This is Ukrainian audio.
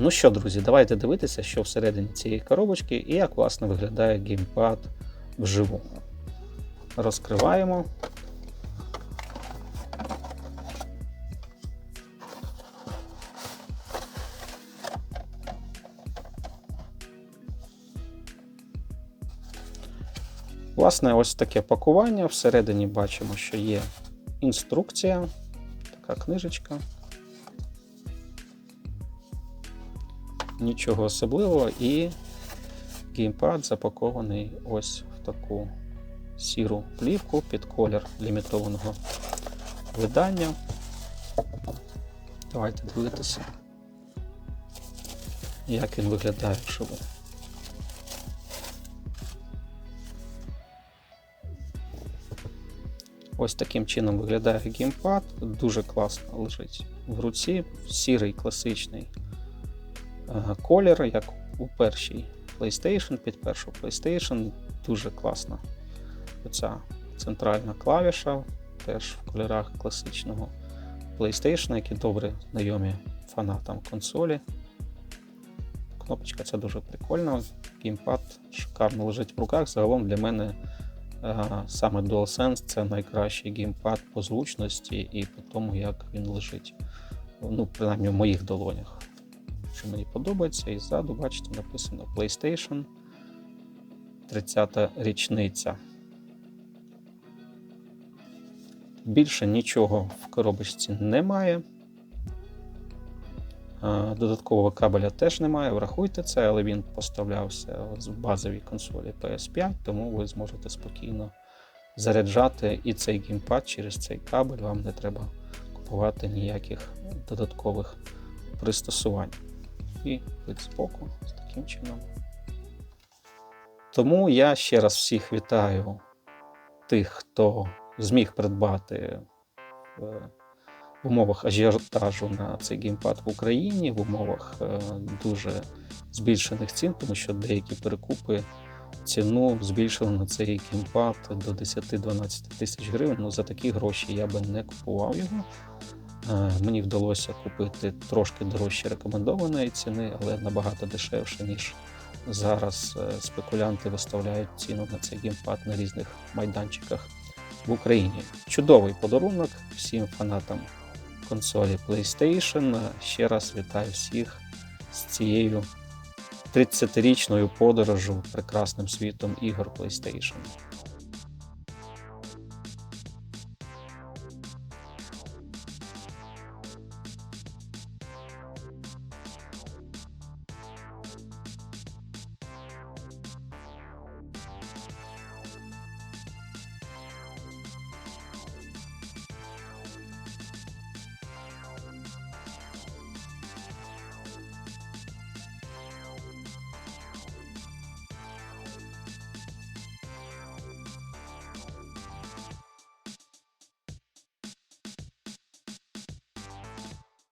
Ну що, друзі, давайте дивитися, що всередині цієї коробочки і як власне виглядає геймпад вживу. Розкриваємо. Власне, ось таке пакування. Всередині бачимо, що є інструкція, така книжечка. Нічого особливого, і геймпад запакований ось в таку сіру плівку під колір лімітованого видання. Давайте дивитися, як він виглядає вживу. Ось таким чином виглядає геймпад. Дуже класно лежить в руці. Сірий класичний колір, як у першій PlayStation, під першу PlayStation. Дуже класна оця центральна клавіша, теж в кольорах класичного PlayStation, які добре знайомі фанатам консолі. Кнопочка ця дуже прикольна. Геймпад шикарно лежить в руках. Загалом для мене е, саме DualSense це найкращий геймпад по зручності і по тому, як він лежить. Ну, принаймні в моїх долонях. Що мені подобається, і ззаду, бачите, написано PlayStation 30 річниця. Більше нічого в коробочці немає. Додаткового кабеля теж немає, врахуйте це, але він поставлявся в базовій консолі PS5, тому ви зможете спокійно заряджати і цей геймпад через цей кабель, вам не треба купувати ніяких додаткових пристосувань. І вид збоку з таким чином. Тому я ще раз всіх вітаю тих, хто зміг придбати в в умовах ажіотажу на цей геймпад в Україні, в умовах е, дуже збільшених цін, тому що деякі перекупи ціну збільшили на цей геймпад до 10-12 тисяч гривень. Ну за такі гроші я би не купував його. Е, Мені вдалося купити трошки дорожче рекомендованої ціни, але набагато дешевше, ніж зараз е, спекулянти виставляють ціну на цей геймпад на різних майданчиках в Україні. Чудовий подарунок всім фанатам консолі PlayStation. Ще раз вітаю всіх з цією 30-річною подорожю прекрасним світом ігор PlayStation.